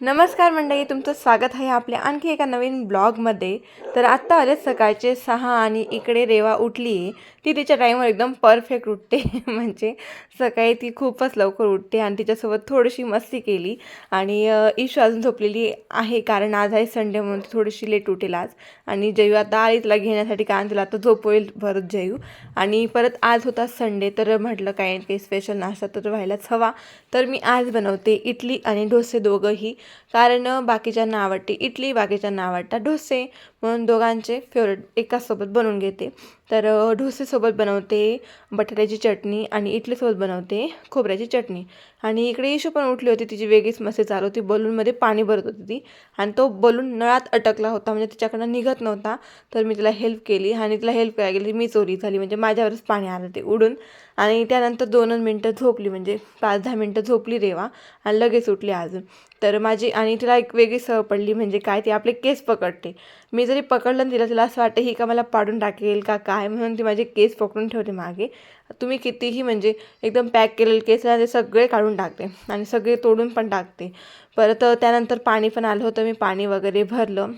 नमस्कार मंडळी तुमचं स्वागत आहे आपल्या आणखी एका नवीन ब्लॉगमध्ये. तर आत्ता आलेच सकाळचे सहा आणि इकडे रेवा उठली. ती तिच्या टाईमवर एकदम परफेक्ट उठते. म्हणजे सकाळी ती खूपच लवकर उठते आणि तिच्यासोबत थोडीशी मस्ती केली. आणि इशू ईशू अजून झोपलेली आहे कारण आज आहे संडे म्हणून ती थोडीशी लेट उठेल आज. आणि जयू आता आली तिला घेण्यासाठी कारण तिला आता झोप होईल परत जयू. आणि परत आज होता संडे तर म्हटलं काही काही स्पेशल नाश्ता तर व्हायलाच हवा. तर मी आज बनवते इडली आणि डोसे दोघंही. कारण बाकीच्यांना आवडते इडली बाकीच्यांना आवडतात डोसे. म्हणून दोघांचे फेवरेट एकाचसोबत बनवून घेते. तर डोसेसोबत बनवते बटाट्याची चटणी आणि इडलीसोबत बनवते खोबऱ्याची चटणी. आणि इकडे इशू पण उठली होती तिची वेगळीच मस्ती चालू होती. बलूनमध्ये पाणी भरत होती ती. आणि तो बलून नळात अटकला होता म्हणजे तिच्याकडनं निघत नव्हता. तर मी तिला हेल्प केली आणि तिला हेल्प करायला गेली. मी चोरी झाली म्हणजे माझ्यावरच पाणी आलं ते उडून. आणि त्यानंतर दोन मिनटं झोपली म्हणजे पाच दहा मिनटं झोपली रेवा आणि लगेच उठली अजून. तर माझी आणि तिला एक वेगळी सह पडली म्हणजे काय ती आपले केस पकडते. मी जरी पकडलं तिला तिला असं वाटतं ही का मला पाडून टाकेल का आहे म्हणून ती माझे केस पकडून ठेवते मागे. तुम्ही कितीही म्हणजे एकदम पॅक केलेले केस आहे ते सगळे काढून टाकते आणि सगळे तोडून पण टाकते. परत त्यानंतर पाणी पण आलं होतं मी पाणी वगैरे भरलं.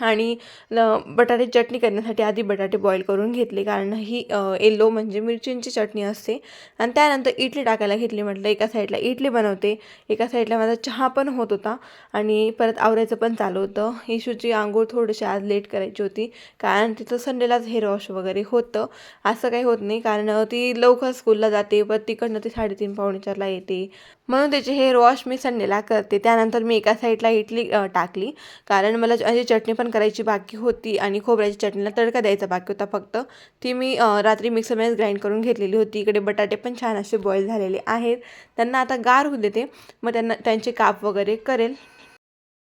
आणि ल- बटाटे चटणी करण्यासाठी आधी बटाटे बॉईल करून घेतले. कारण ही येल्लो म्हणजे मिरचींची चटणी असते. आणि त्यानंतर इडली टाकायला घेतली. म्हटलं एका साईडला इडली बनवते. एका साईडला माझा चहा पण होत होता. आणि परत आवरायचं पण चालू होतं. इशूची आंघोळ थोडीशी आज लेट करायची होती. कारण तिथं संडेलाच हेअर वॉश वगैरे होतं. असं काही होत नाही. कारण ती लवकर स्कूलला जाते. परत तिकडनं ती साडेतीन पावणे चारला येते. म्हणून त्याचे हेअर वॉश मी संडेला करते. त्यानंतर मी एका साईडला इडली टाकली. कारण मला माझी चटणी पण करायची बाकी होती आणि खोबऱ्याची चटणीला तडका द्यायचा बाकी होता फक्त. ती मी रात्री मिक्सरमध्येच ग्राइंड करून घेतलेली होती. इकडे बटाटे पण छान असे बॉईल झालेले आहेत. त्यांना आता गार होऊ देते. मग त्यांना त्यांचे काप वगैरे करेल.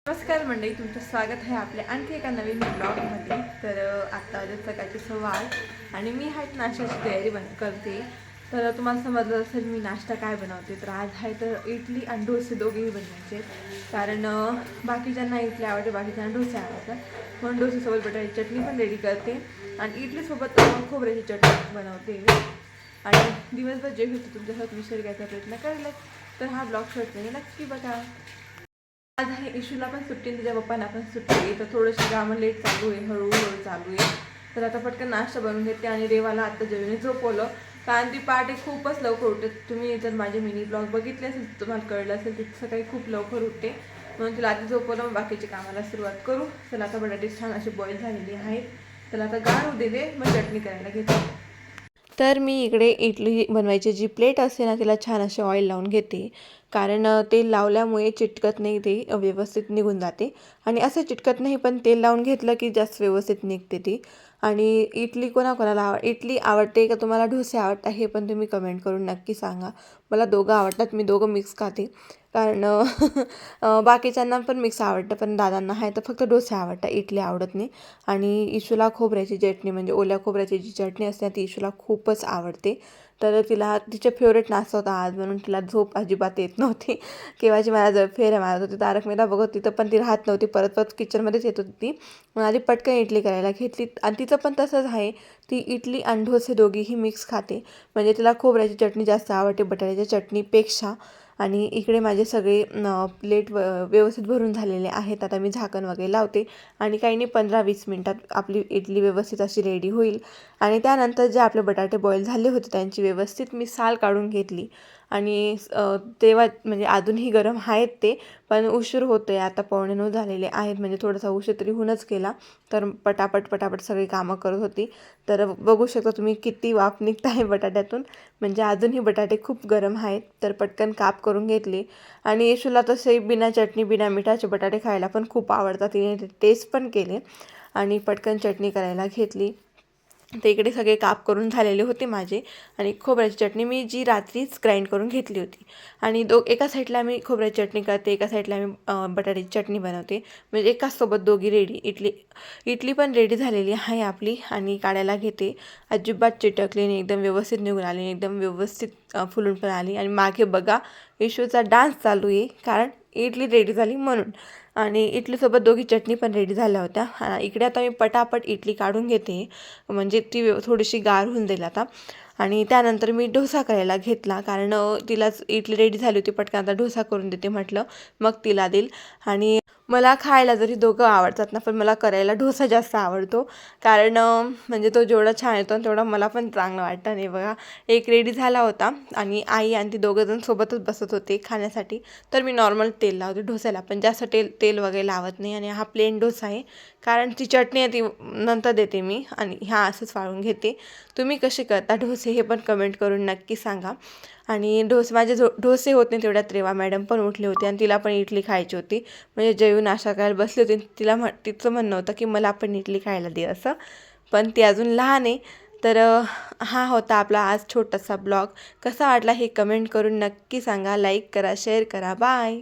नमस्कार मंडळी तुमचं स्वागत आहे आपल्या आणखी एका नवीन ब्लॉगमध्ये तर आत्ता वाजत सवाल. आणि मी आहेत नाश्त्याची तयारी बन करते. तर तुम्हाला समजलं असेल मी नाश्ता काय बनवते. तर आज आहे तर इडली आणि डोसे दोघेही बनवायचे कारण बाकीच्यांना इडली आवडते बाकीच्यांना डोसे आवडतात. म्हणून डोसेसोबत बटाट्याची चटणी पण रेडी करते. आणि इडलीसोबत खोबऱ्याची चटणी बनवते आणि दिवसभर जे होते तुमच्यासोबत मी शेअर घ्यायचा प्रयत्न करायला तर हा ब्लॉग शॉट नाही नक्की बघा. आज आहे इशूला पण सुट्टी तिच्या पप्पांना पण सुट्टी आहे. तर थोडंशी कामं लेट चालू आहे हळूहळू चालू आहे. तर आता पटकन नाश्ता बनवून घेते आणि रेवाला आता जेवणे झोपवलं. कारण ती पहाटे खूपच लवकर उठते. तुम्ही जर माझे मिनी ब्लॉग बघितले असेल तुम्हाला कळलं असेल ती सकाळी खूप लवकर उठते. म्हणून तिला आधी झोपवलं मग बाकीच्या कामाला सुरुवात करू. चला आता बटाटे छान असे बॉईल झालेली आहेत. त्याला आता गाळू देते मग चटणी करायला घेते. तर मी इकडे इडली बनवायची जी प्लेट असते ना तिला छान असे ऑइल लावून घेते. कारण तेल लावल्यामुळे चिटकत नाही ते व्यवस्थित निघून जाते. आणि असं चिटकत नाही पण तेल लावून घेतलं की जास्त व्यवस्थित निघते ती. आणि इडली कोणाकोणाला आव इडली आवडते का तुम्हाला? डोसे आवडतात हे पण तुम्ही कमेंट करून नक्की सांगा. मला दोघं आवडतात मी दोघं मिक्स खाते. कारण बाकीच्यांना पण मिक्स आवडतं पण दादांना आहे तर फक्त डोसे आवडतात. इडली आवडत नाही. आणि इशूला खोबऱ्याची चटणी म्हणजे ओल्या खोबऱ्याची जी चटणी असते ती इशूला खूपच आवडते. तर तिला तिचे फेवरेट नाश्ता होता आज म्हणून तिला झोप अजिबात येत नव्हती. केव्हाची मला जर फेऱ्या मारत होती तारक मेहता बघत तिथं पण ती राहत नव्हती. परत परत किचनमध्येच येत होती. ती मग आधी पटकन इडली करायला घेतली. आणि तिचं पण तसंच आहे. ती इडली आणि डोसे दोघीही मिक्स खाते. म्हणजे तिला खोबऱ्याची चटणी जास्त आवडते बटाट्याच्या चटणीपेक्षा. आणि इकडे माझे सगळे प्लेट व व्यवस्थित भरून झालेले आहेत. आता मी झाकण वगैरे लावते आणि काही नाही पंधरा वीस मिनटात आपली इडली व्यवस्थित अशी रेडी होईल. आणि त्यानंतर जे आपले बटाटे बॉईल झाले होते त्यांची व्यवस्थित मी साल काढून घेतली. आणि तेव्हा म्हणजे अजूनही गरम आहेत ते पण उशीर होतो आहे आता पावणे नऊ झालेले आहेत म्हणजे थोडासा उशीर तरी होऊनच केला तर पटापट पटापट सगळी कामं करत होती. तर बघू शकता तुम्ही किती वाफ निघत आहे बटाट्यातून. म्हणजे अजूनही बटाटे खूप गरम आहेत. तर पटकन काप करून घेतले. आणि येशूला तसे बिना चटणी बिना मिठाचे बटाटे खायला पण खूप आवडतात. तिने टेस्ट पण केले. आणि पटकन चटणी करायला घेतली. ते इकडे सगळे काप करून झालेले होते माझे आणि खोबऱ्याची चटणी मी जी रात्रीच ग्राइंड करून घेतली होती. आणि दो एका साईडला मी खोबऱ्याची चटणी करते एका साईडला मी बटाट्याची चटणी बनवते. म्हणजे एकाच सोबत दोघी रेडी इडली इडली पण रेडी झालेली आहे आपली आणि काढायला घेते. अजिबात चिटकली नाही एकदम व्यवस्थित निघून आली एकदम व्यवस्थित फुलून पण आली. आणि मागे बघा इशूचा डान्स चालू आहे कारण इडली रेडी झाली म्हणून. आणि इडलीसोबत दोघी चटणी पण रेडी झाल्या होत्या. इकडे आता मी पटापट इडली काढून घेते. म्हणजे ती थोडीशी गार होऊन जाईल आता. आणि त्यानंतर मी डोसा करायला घेतला. कारण तिलाच इडली रेडी झाली होती पटकन आता डोसा करून देते म्हटलं. मग तिला देईल. आणि मला खायला जरी दोघं आवडतात ना पण मला करायला डोसा जास्त आवडतो. कारण म्हणजे तो जेवढा छान येतो आणि तेवढा मला पण चांगलं वाटतं. आणि बघा एक रेडी झाला होता. आणि आई आणि ती दोघंजण सोबतच बसत होते खाण्यासाठी. तर मी नॉर्मल तेल लावते डोस्याला. पण जास्त तेल तेल वगैरे लावत नाही. आणि हा प्लेन डोसा आहे. कारण ती चटणी आहे ती नंतर देते मी. आणि ह्या असंच वाळून घेते. तुम्ही कसे करता डोसे हे पण कमेंट करून नक्की सांगा. आणि डोस माझे जो डोसे होत नाही तेवढ्यात रेवा मॅडम पण उठले होते. आणि तिला पण इडली खायची होती. म्हणजे जे येऊन आशा करायला बसली होती. तिला म्हण तिचं म्हणणं होतं की मला पण इडली खायला दे असं. पण ती अजून लहान आहे. तर हा होता आपला आज छोटासा ब्लॉग. कसा वाटला हे कमेंट करून नक्की सांगा. लाईक करा शेअर करा. बाय.